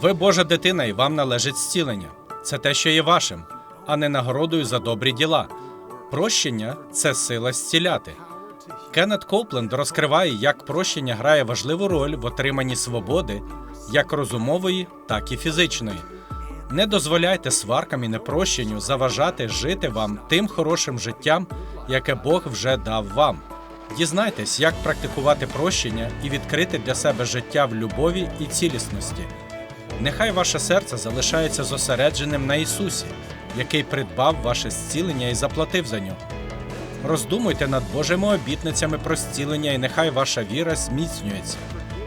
Ви Божа дитина, і вам належить зцілення. Це те, що є вашим, а не нагородою за добрі діла. Прощення це сила зціляти. Кеннет Копленд розкриває, як прощення грає важливу роль в отриманні свободи, як розумової, так і фізичної. Не дозволяйте сваркам і непрощенню заважати жити вам тим хорошим життям, яке Бог вже дав вам. Дізнайтесь, як практикувати прощення і відкрити для себе життя в любові і цілісності. Нехай ваше серце залишається зосередженим на Ісусі, який придбав ваше зцілення і заплатив за нього. Роздумуйте над Божими обітницями про зцілення, і нехай ваша віра зміцнюється.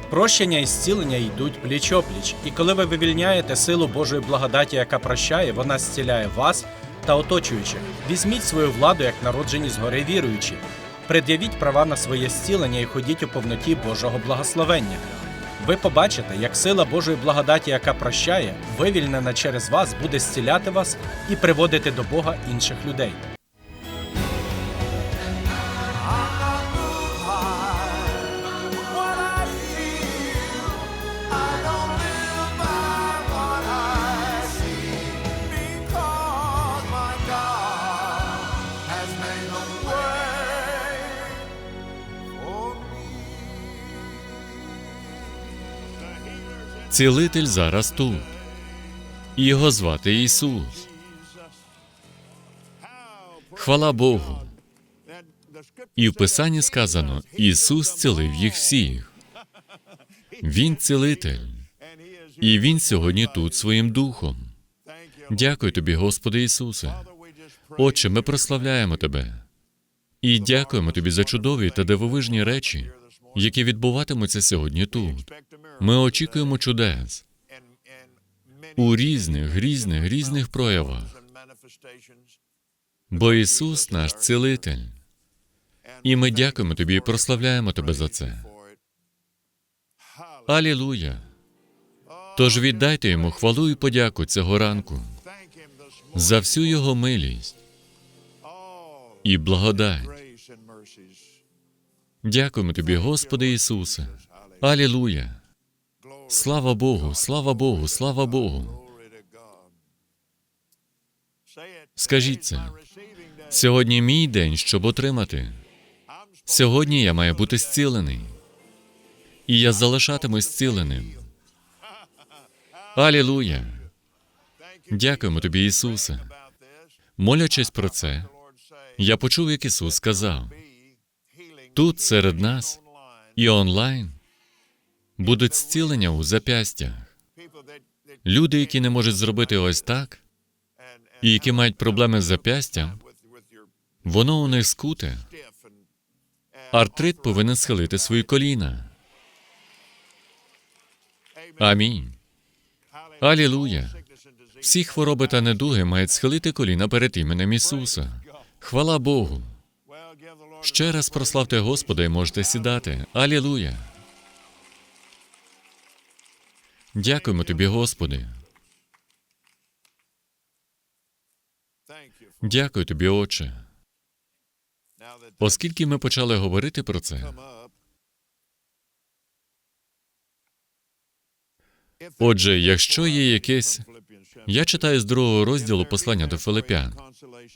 Прощення і зцілення йдуть пліч опліч, і коли ви вивільняєте силу Божої благодаті, яка прощає, вона зціляє вас та оточуючих. Візьміть свою владу як народжені згори віруючі. Пред'явіть права на своє зцілення і ходіть у повноті Божого благословення. Ви побачите, як сила Божої благодаті, яка прощає, вивільнена через вас, буде зціляти вас і приводити до Бога інших людей. Цілитель зараз тут. Його звати Ісус. Хвала Богу. І в Писанні сказано: Ісус цілив їх всіх. Він цілитель. І Він сьогодні тут своїм духом. Дякую тобі, Господи Ісусе. Отче, ми прославляємо Тебе. І дякуємо тобі за чудові та дивовижні речі, які відбуватимуться сьогодні тут. Ми очікуємо чудес у різних, різних, різних проявах. Бо Ісус наш цілитель. І ми дякуємо тобі і прославляємо тебе за це. Алілуя. Тож віддайте йому хвалу і подяку цього ранку за всю його милість і благодать. Дякуємо тобі, Господи Ісусе. Алілуя. Слава Богу, слава Богу, слава Богу. Скажіть це. Сьогодні мій день, щоб отримати. Сьогодні я маю бути зцілений. І я залишатимусь зціленим. Алілуя. Дякуємо тобі, Ісусе. Молячись про це, я почув, як Ісус сказав: тут серед нас і онлайн будуть зцілення у запястях. Люди, які не можуть зробити ось так, і які мають проблеми з запястям, воно у них скуте. Артрит повинен схилити свої коліна. Амінь. Алілуя. Всі хвороби та недуги мають схилити коліна перед іменем Ісуса. Хвала Богу. Ще раз прославте Господа і можете сідати. Алілуя. Дякуємо тобі, Господи. Дякую тобі, Отче. Оскільки ми почали говорити про це, Отже, якщо є якесь, я читаю з другого розділу послання до Филипян.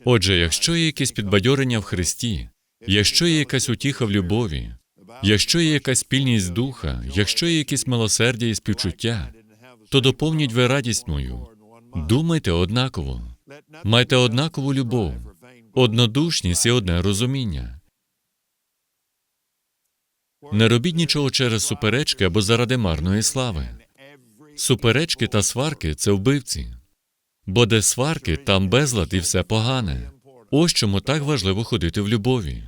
Отже, якщо є якесь підбадьорення в Христі, якщо є якась утіха в любові, якщо є якась спільність духа, якщо є якесь милосердя і співчуття, то доповніть ви радість мою. Думайте однаково, майте однакову любов, однодушність і одне розуміння. Не робіть нічого через суперечки або заради марної слави. Суперечки та сварки це вбивці. Бо де сварки, там безлад і все погане. Ось чому так важливо ходити в любові.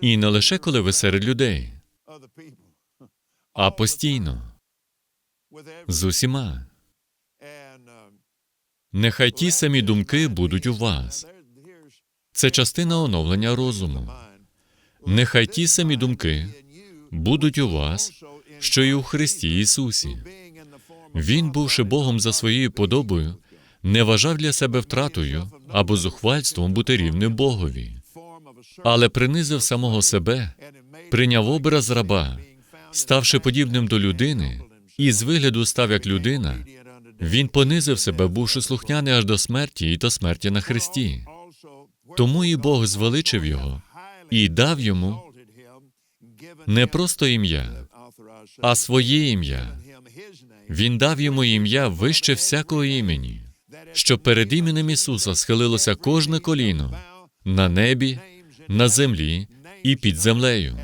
І не лише коли ви серед людей, а постійно з усіма. Нехай ті самі думки будуть у вас. Це частина оновлення розуму. Нехай ті самі думки будуть у вас, що і у Христі Ісусі. Він, бувши Богом за своєю подобою, не вважав для себе втратою або зухвальством бути рівним Богові, але принизив самого себе, прийняв образ раба, ставши подібним до людини і з вигляду став як людина, він понизив себе, бувши слухняний аж до смерті і до смерті на хресті. Тому і Бог звеличив його і дав йому не просто ім'я, а своє ім'я. Він дав йому ім'я вище всякого імені, щоб перед іменем Ісуса схилилося кожне коліно на небі, на землі і під землею,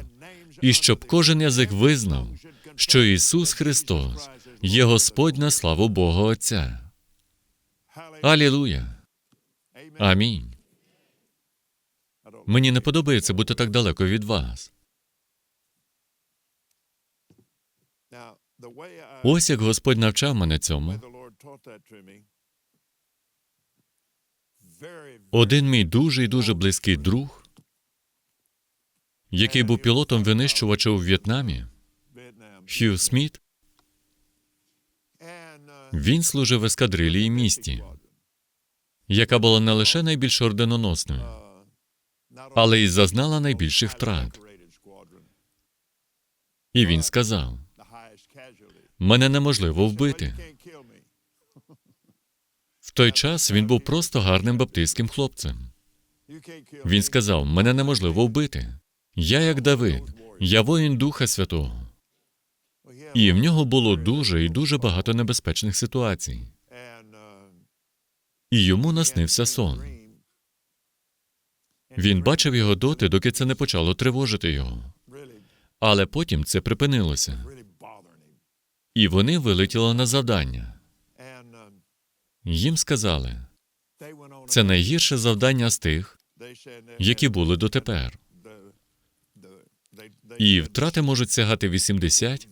і щоб кожен язик визнав, що Ісус Христос є Господь на славу Бога Отця. Алілуя! Амінь. Мені не подобається бути так далеко від вас. Ось як Господь навчав мене цьому. Один мій дуже і дуже близький друг, який був пілотом винищувача у В'єтнамі, Хью Сміт, він служив в ескадрилії місті, яка була не лише найбільш орденоносною, але й зазнала найбільших втрат. І він сказав: мене неможливо вбити. В той час він був просто гарним баптистським хлопцем. Він сказав: мене неможливо вбити. Я як Давид, я воїн Духа Святого. І в нього було дуже і дуже багато небезпечних ситуацій. І йому наснився сон. Він бачив його доти, доки це не почало тривожити його. Але потім це припинилося, і вони вилетіли на завдання. Їм сказали, це найгірше завдання з тих, які були дотепер. І втрати можуть сягати 80,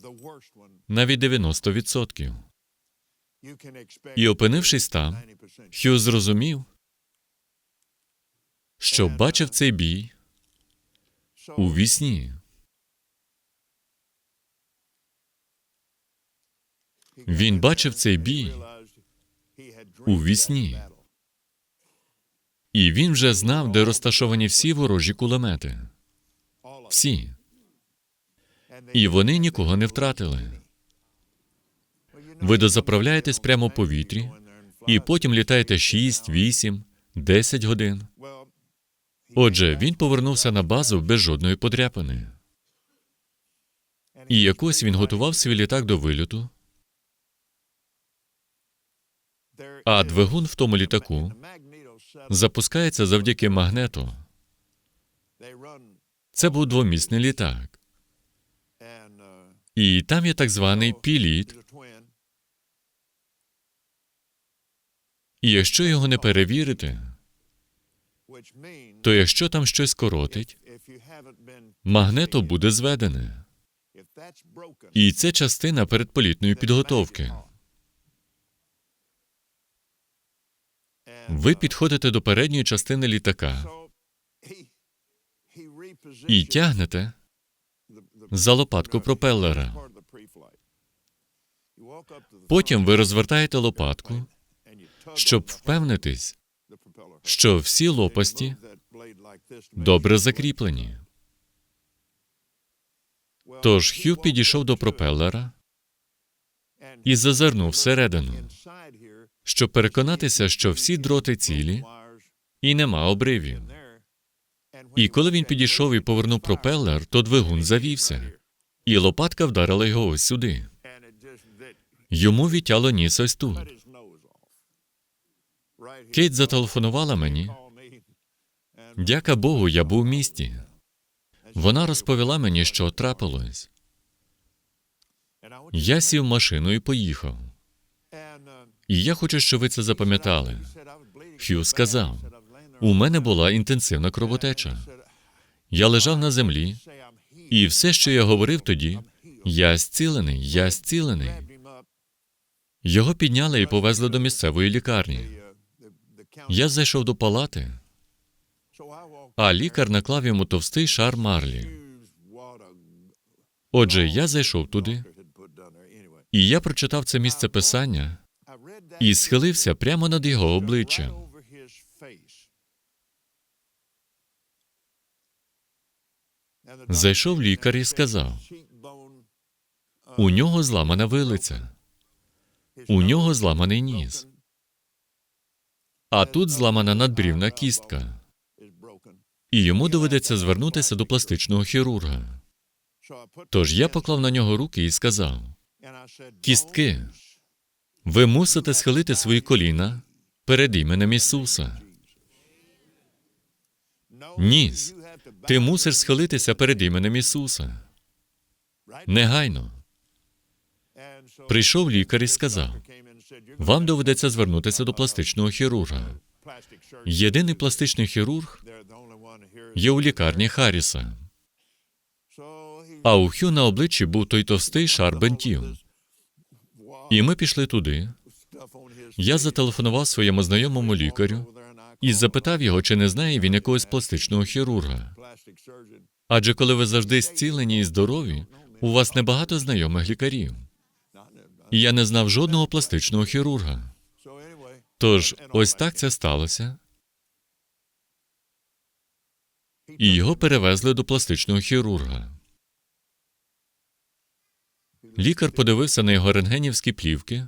навіть 90%. І опинившись там, Хью зрозумів, що бачив цей бій у вісні. Він бачив цей бій у вісні. І він вже знав, де розташовані всі ворожі кулемети. Всі. І вони нікого не втратили. Ви дозаправляєтесь прямо в повітрі, і потім літаєте 6, 8, 10 годин. Отже, він повернувся на базу без жодної подряпини. І якось він готував свій літак до вильоту, а двигун в тому літаку запускається завдяки магнету. Це був двомісний літак. І там є так званий піліт. І якщо його не перевірити, то якщо там щось коротить, магнето буде зведене. І це частина передполітної підготовки. Ви підходите до передньої частини літака і тягнете за лопатку пропелера. Потім ви розвертаєте лопатку, щоб впевнитись, що всі лопасті добре закріплені. Тож Хью підійшов до пропелера і зазирнув всередину, щоб переконатися, що всі дроти цілі і нема обривів. І коли він підійшов і повернув пропелер, то двигун завівся, і лопатка вдарила його ось сюди. Йому відтяло ніс ось тут. Кейт зателефонувала мені. Дяка Богу, я був в місті. Вона розповіла мені, що трапилось. Я сів в машину і поїхав. І я хочу, щоб ви це запам'ятали. Хью сказав: у мене була інтенсивна кровотеча. Я лежав на землі, і все, що я говорив тоді, я зцілений, я зцілений. Його підняли і повезли до місцевої лікарні. Я зайшов до палати, а лікар наклав йому товстий шар марлі. Отже, я зайшов туди, і я прочитав це місце писання і схилився прямо над його обличчям. Зайшов лікар і сказав: У нього зламана вилиця, у нього зламаний ніс, а тут зламана надбрівна кістка, і йому доведеться звернутися до пластичного хірурга. Тож я поклав на нього руки і сказав: Кістки, ви мусите схилити свої коліна перед іменем Ісуса. Ніс, ти мусиш схилитися перед іменем Ісуса. Негайно. Прийшов лікар і сказав: Вам доведеться звернутися до пластичного хірурга. Єдиний пластичний хірург є у лікарні Харріса. А у Хю на обличчі був той товстий шар бентів. І ми пішли туди. Я зателефонував своєму знайомому лікарю і запитав його, чи не знає він якогось пластичного хірурга. Адже коли ви завжди зцілені і здорові, у вас небагато знайомих лікарів. І я не знав жодного пластичного хірурга. Тож, ось так це сталося. І його перевезли до пластичного хірурга. Лікар подивився на його рентгенівські плівки.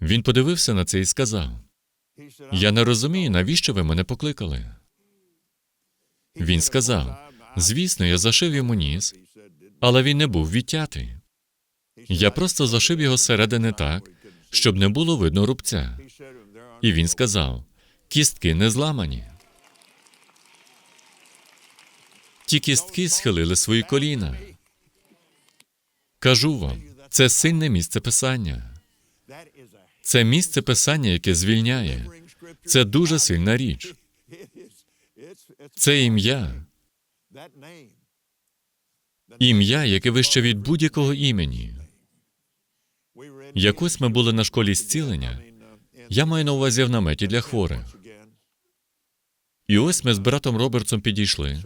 Він подивився на це і сказав: Я не розумію, навіщо ви мене покликали. Він сказав: Звісно, я зашив йому ніс, але він не був відтятий. Я просто зашив його зсередини так, щоб не було видно рубця. І він сказав: кістки не зламані. Ті кістки схилили свої коліна. Кажу вам, це сильне місце писання. Це місце писання, яке звільняє. Це дуже сильна річ. Це ім'я, ім'я, яке вище від будь-якого імені. Якось ми були на школі зцілення. Я маю на увазі в наметі для хворих. І ось ми з братом Робертсом підійшли,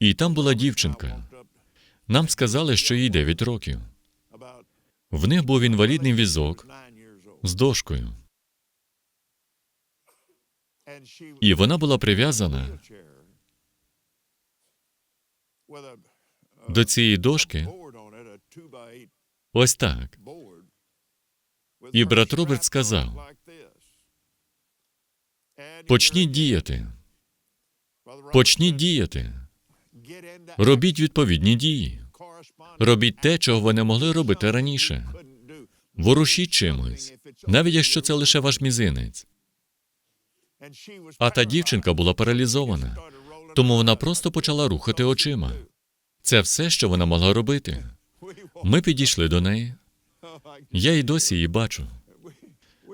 і там була дівчинка. Нам сказали, що їй 9 років. В них був інвалідний візок з дошкою, і вона була прив'язана до цієї дошки. ось так. І брат Роберт сказав: Почніть діяти, почніть діяти, робіть відповідні дії, робіть те, чого ви не могли робити раніше. Ворушіть чимось, навіть якщо це лише ваш мізинець. А та дівчинка була паралізована, тому вона просто почала рухати очима. Це все, що вона могла робити. Ми підійшли до неї. Я й досі її бачу.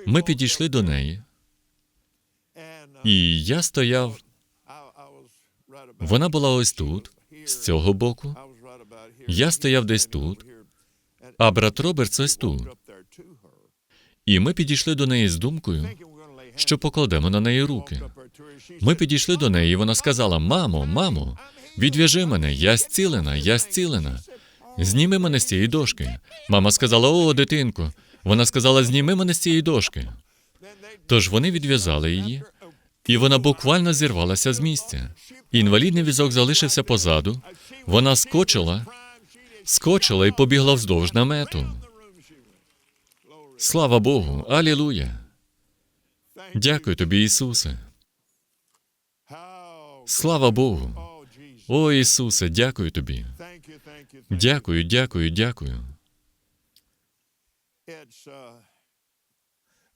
Ми підійшли до неї, і я стояв. Вона була ось тут, з цього боку. Я стояв десь тут, а брат Робертс ось тут. І ми підійшли до неї з думкою, що покладемо на неї руки. Ми підійшли до неї, і вона сказала: Мамо, мамо, відв'яжи мене, я зцілена, я зцілена. Зніми мене з цієї дошки. Мама сказала: О, дитинко. Вона сказала: Зніми мене з цієї дошки. Тож вони відв'язали її, і вона буквально зірвалася з місця. Інвалідний візок залишився позаду. Вона скочила, скочила і побігла вздовж намету. Слава Богу, алілуя! Дякую тобі, Ісусе. Слава Богу. О, Ісусе, дякую тобі. Дякую, дякую, дякую.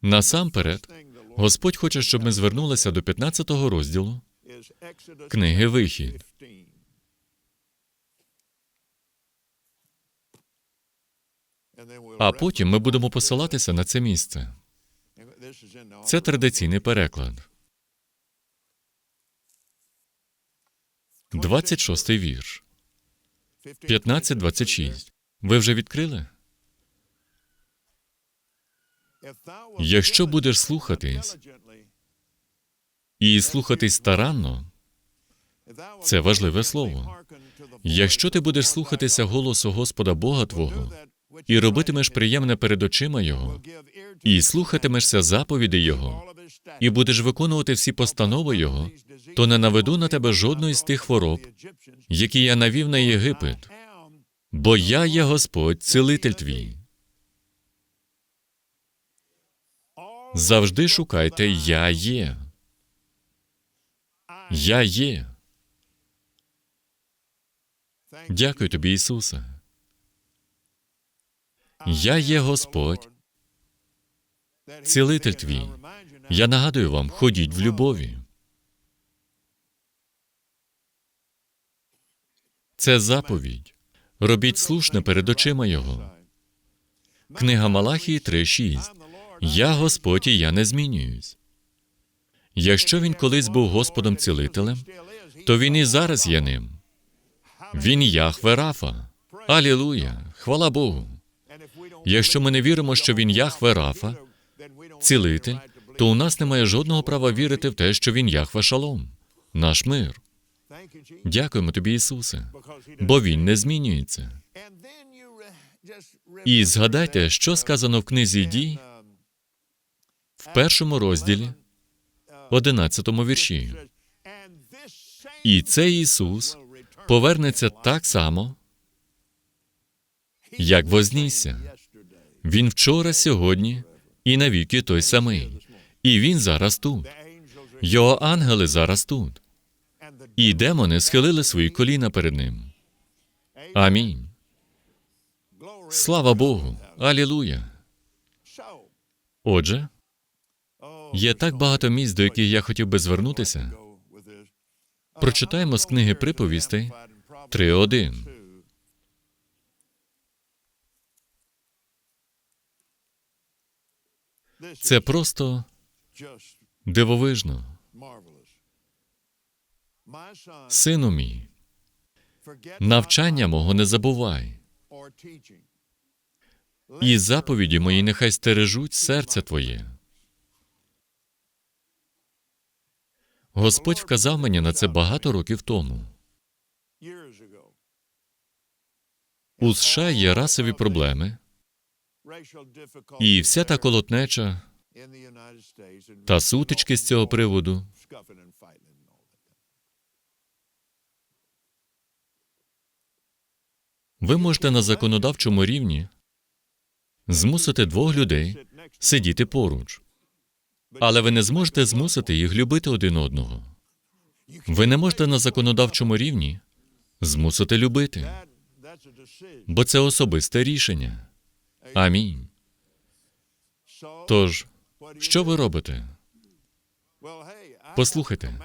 Насамперед, Господь хоче, щоб ми звернулися до 15 го розділу книги Вихід. А потім ми будемо посилатися на це місце. Це традиційний переклад. 26 вірш. 15.26. Ви вже відкрили? Якщо будеш слухатись І слухатись старанно, це важливе слово. якщо ти будеш слухатися голосу Господа Бога Твого і робитимеш приємне перед очима Його, і слухатимешся заповіді Його, і будеш виконувати всі постанови Його, то не наведу на тебе жодної з тих хвороб, які я навів на Єгипет, Бо я є Господь, цілитель твій. Завжди шукайте Я є. Я є. Дякую тобі, Ісусе. Я є Господь, цілитель твій. Я нагадую вам, ходіть в любові. Це заповідь. Робіть слушне перед очима Його. Книга Малахії 3.6. Я Господь, і я не змінююсь. Якщо він колись був Господом цілителем, то він і зараз є ним. Він Яхве Рафа. Алілуя! Хвала Богу! Якщо ми не віримо, що він Яхве Рафа, цілитель, то у нас немає жодного права вірити в те, що він Яхве Шалом, наш мир. Дякуємо тобі, Ісусе, бо він не змінюється. І згадайте, що сказано в книзі дій в першому розділі, одинадцятому вірші. І цей Ісус повернеться так само, як вознісся. Він вчора, сьогодні і навіки той самий. І він зараз тут. Його ангели зараз тут. І демони схилили свої коліна перед ним. Амінь. Слава Богу! Алілуя! Отже, є так багато місць, до яких я хотів би звернутися. Прочитаємо з книги приповістей 3.1. Це просто дивовижно. Сину мій, навчання мого не забувай, і заповіді мої нехай стережуть серце твоє. Господь вказав мені на це багато років тому. У США є расові проблеми, і вся та колотнеча та сутички з цього приводу. Ви можете на законодавчому рівні змусити двох людей сидіти поруч, але ви не зможете змусити їх любити один одного. Ви не можете на законодавчому рівні змусити любити, бо це особисте рішення. Амінь. Тож, що ви робите? Послухайте,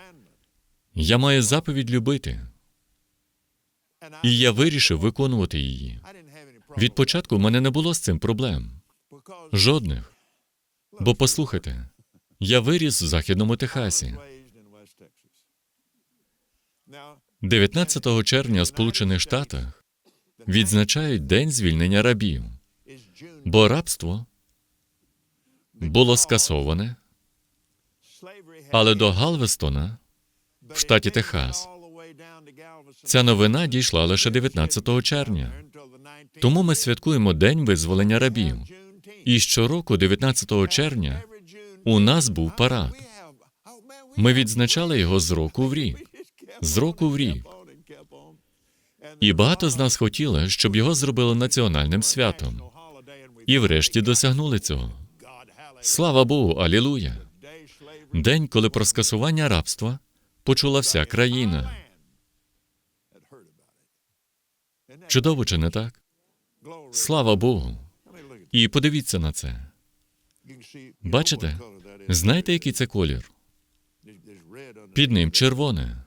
я маю заповідь любити, і я вирішив виконувати її. Від початку в мене не було з цим проблем. Жодних. Бо послухайте, я виріс в Західному Техасі. 19 червня в Сполучених Штатах відзначають День звільнення рабів, бо рабство було скасоване, але до Галвестона в штаті Техас ця новина дійшла лише 19 червня. Тому ми святкуємо День визволення рабів. І щороку, 19 червня, у нас був парад. Ми відзначали його з року в рік. З року в рік. І багато з нас хотіли, щоб його зробили національним святом. І врешті досягнули цього. Слава Богу, алілуя! День, коли про скасування рабства почула вся країна. Чудово, чи не так? Слава Богу. І подивіться на це. Бачите? Знаєте, який це колір? Під ним червоне.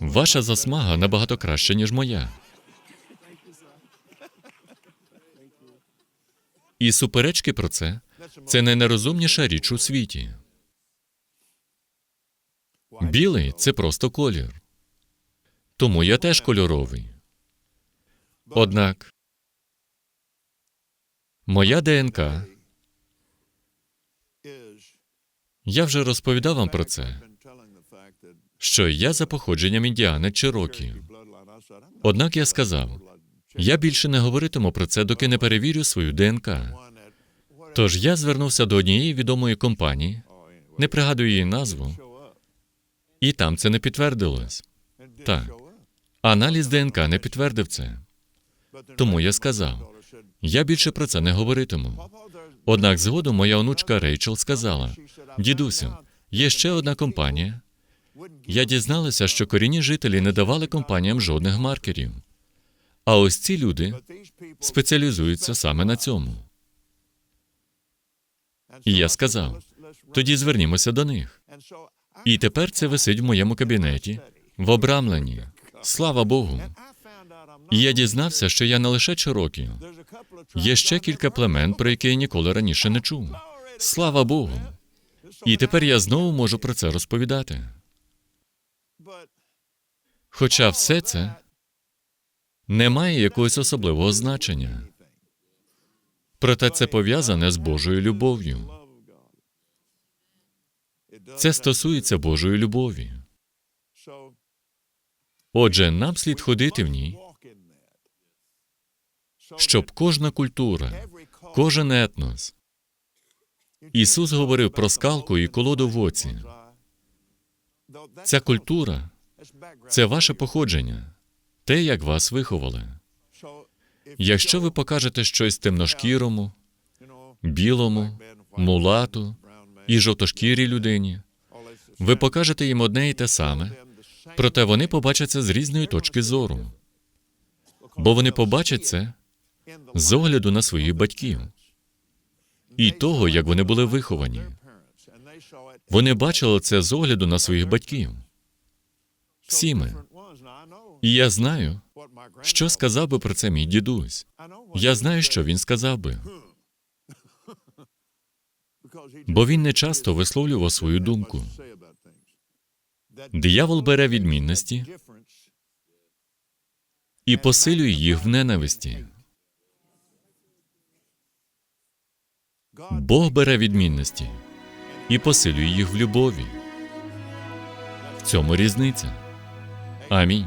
Ваша засмага набагато краща, ніж моя. І суперечки про це це найнерозумніша річ у світі. Білий це просто колір. Тому я теж кольоровий. Однак моя ДНК, я вже розповідав вам про це, що я за походженням індіани Чирокі. Однак я сказав, я більше не говоритиму про це, доки не перевірю свою ДНК. Тож я звернувся до однієї відомої компанії, не пригадую її назву, і там це не підтвердилось. Так. Аналіз ДНК не підтвердив це. Тому я сказав, я більше про це не говоритиму. Однак згодом моя онучка Рейчел сказала: дідусю, є ще одна компанія. Я дізналася, що корінні жителі не давали компаніям жодних маркерів. А ось ці люди спеціалізуються саме на цьому. І я сказав: тоді звернімося до них. І тепер це висить в моєму кабінеті в обрамленні. Слава Богу. І я дізнався, що я не лише Чирокі. Є ще кілька племен, про які я ніколи раніше не чув. Слава Богу. І тепер я знову можу про це розповідати. Хоча все це не має якогось особливого значення. Проте це пов'язане з Божою любов'ю. Це стосується Божої любові. Отже, нам слід ходити в ній, щоб кожна культура, кожен етнос. Ісус говорив про скалку і колоду в оці. Ця культура це ваше походження, те, як вас виховали. Якщо ви покажете щось темношкірому, білому, мулату і жовтошкірій людині, ви покажете їм одне і те саме, проте вони побачать це з різної точки зору, бо вони побачать це з огляду на своїх батьків і того, як вони були виховані. Вони бачили це з огляду на своїх батьків. Всі ми. І я знаю, що сказав би про це мій дідусь. Я знаю, що він сказав би, бо він не часто висловлював свою думку. Диявол бере відмінності і посилює їх в ненависті. Бог бере відмінності і посилює їх в любові. В цьому різниця. Амінь.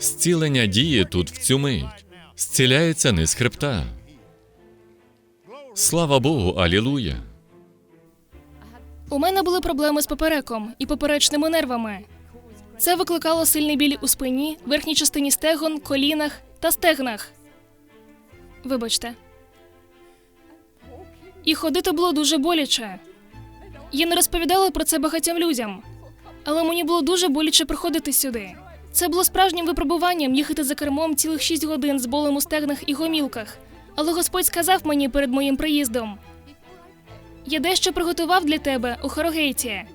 Зцілення діє тут в цю мить. Зціляється низ хребта. Слава Богу, алілуя. У мене були проблеми з попереком і поперечними нервами. Це викликало сильний біль у спині, верхній частині стегон, колінах та стегнах. Вибачте. І ходити було дуже боляче. Я не розповідала про це багатьом людям, але мені було дуже боляче приходити сюди. Це було справжнім випробуванням їхати за кермом цілих шість годин з болем у стегнах і гомілках. Але Господь сказав мені перед моїм приїздом: я дещо приготував для тебе у Хорогейті.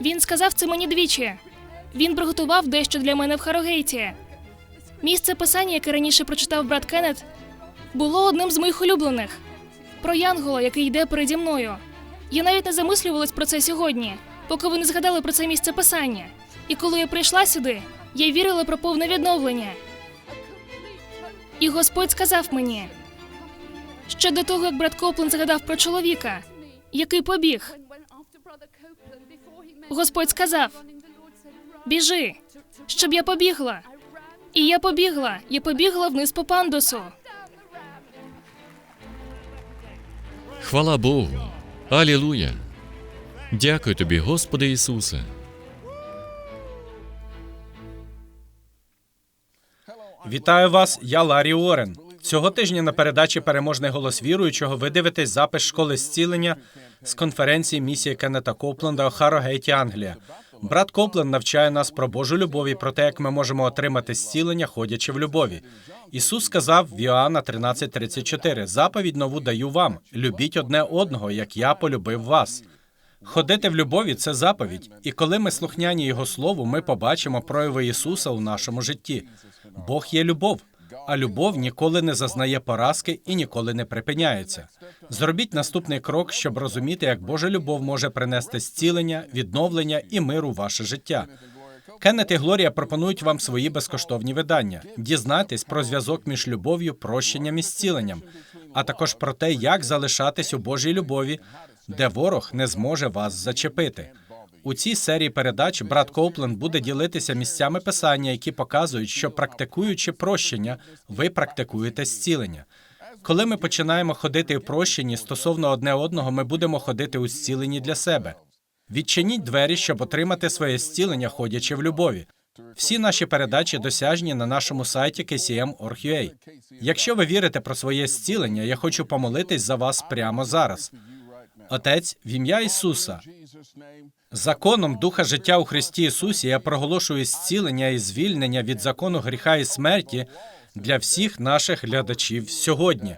Він сказав це мені двічі. Він приготував дещо для мене в Харогейті. Місце писання, яке раніше прочитав брат Кеннет, було одним з моїх улюблених про Янгола, який йде переді мною. Я навіть не замислювалась про це сьогодні, поки ви не згадали про це місце писання. І коли я прийшла сюди, я вірила про повне відновлення. І Господь сказав мені, що до того, як брат Коплен згадав про чоловіка, який побіг, Господь сказав: Біжи, щоб я побігла. І я побігла, я побігла вниз по пандусу. Хвала Богу! Алілуя! Дякую тобі, Господи Ісусе! Вітаю вас, я Ларі Уоррен. Цього тижня на передачі Переможний голос віруючого ви дивитесь запис школи зцілення з конференції місії Кеннета Копленда у Харрогейті, Англія. Брат Копленд навчає нас про Божу любов і про те, як ми можемо отримати зцілення, ходячи в любові. Ісус сказав в Іоанна 13:34, «Заповідь нову даю вам: любіть одне одного, як я полюбив вас. Ходити в любові це заповідь, і коли ми слухняні Його слову, ми побачимо прояви Ісуса у нашому житті. Бог є любов, а любов ніколи не зазнає поразки і ніколи не припиняється. Зробіть наступний крок, щоб розуміти, як Божа любов може принести зцілення, відновлення і мир у ваше життя. Кеннет і Глорія пропонують вам свої безкоштовні видання. Дізнайтесь про зв'язок між любов'ю, прощенням і зціленням, а також про те, як залишатись у Божій любові, де ворог не зможе вас зачепити. У цій серії передач брат Коупленд буде ділитися місцями писання, які показують, що практикуючи прощення, ви практикуєте зцілення. Коли ми починаємо ходити у прощенні стосовно одне одного, ми будемо ходити у зціленні для себе. Відчиніть двері, щоб отримати своє зцілення, ходячи в любові. Всі наші передачі досяжні на нашому сайті kcm.org.ua. Якщо ви вірите про своє зцілення, я хочу помолитись за вас прямо зараз. Отець, в ім'я Ісуса, законом Духа життя у Христі Ісусі я проголошую зцілення і звільнення від закону гріха і смерті для всіх наших глядачів сьогодні.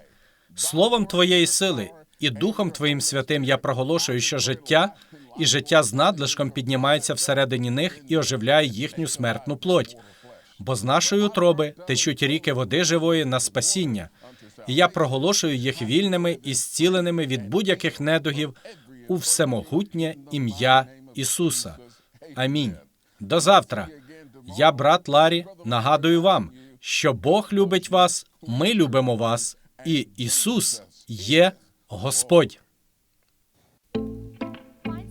Словом Твоєї сили і Духом Твоїм святим я проголошую, що життя і життя з надлишком піднімається всередині них і оживляє їхню смертну плоть. Бо з нашої утроби течуть ріки води живої на спасіння, і я проголошую їх вільними і зціленими від будь-яких недугів у всемогутнє ім'я Ісуса. Амінь. До завтра. Я, брат Ларі, нагадую вам, що Бог любить вас, ми любимо вас, і Ісус є Господь.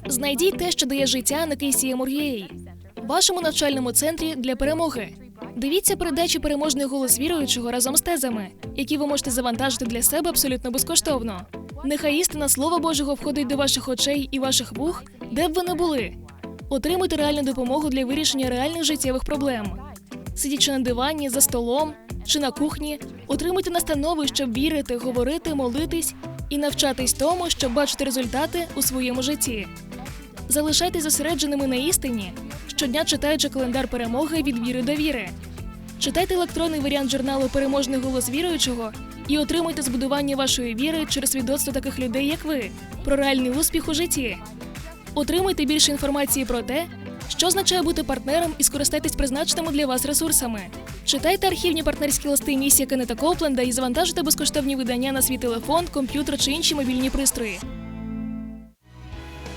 Знайдіть те, що дає життя на KCM.org.ua, вашому навчальному центрі для перемоги. Дивіться передачі Переможний голос віруючого разом з тезами, які ви можете завантажити для себе абсолютно безкоштовно. Нехай істина Слова Божого входить до ваших очей і ваших вух, де б ви не були. Отримуйте реальну допомогу для вирішення реальних життєвих проблем. Сидячи на дивані, за столом чи на кухні, отримуйте настанови, щоб вірити, говорити, молитись і навчатись тому, щоб бачити результати у своєму житті. Залишайтесь зосередженими на істині, щодня читаючи календар перемоги від віри до віри. Читайте електронний варіант журналу Переможний голос віруючого і отримуйте збудування вашої віри через свідоцтво таких людей, як ви, про реальний успіх у житті. Отримуйте більше інформації про те, що означає бути партнером і скористайтесь призначеними для вас ресурсами. Читайте архівні партнерські листи місії Кеннета Копленда і завантажуйте безкоштовні видання на свій телефон, комп'ютер чи інші мобільні пристрої.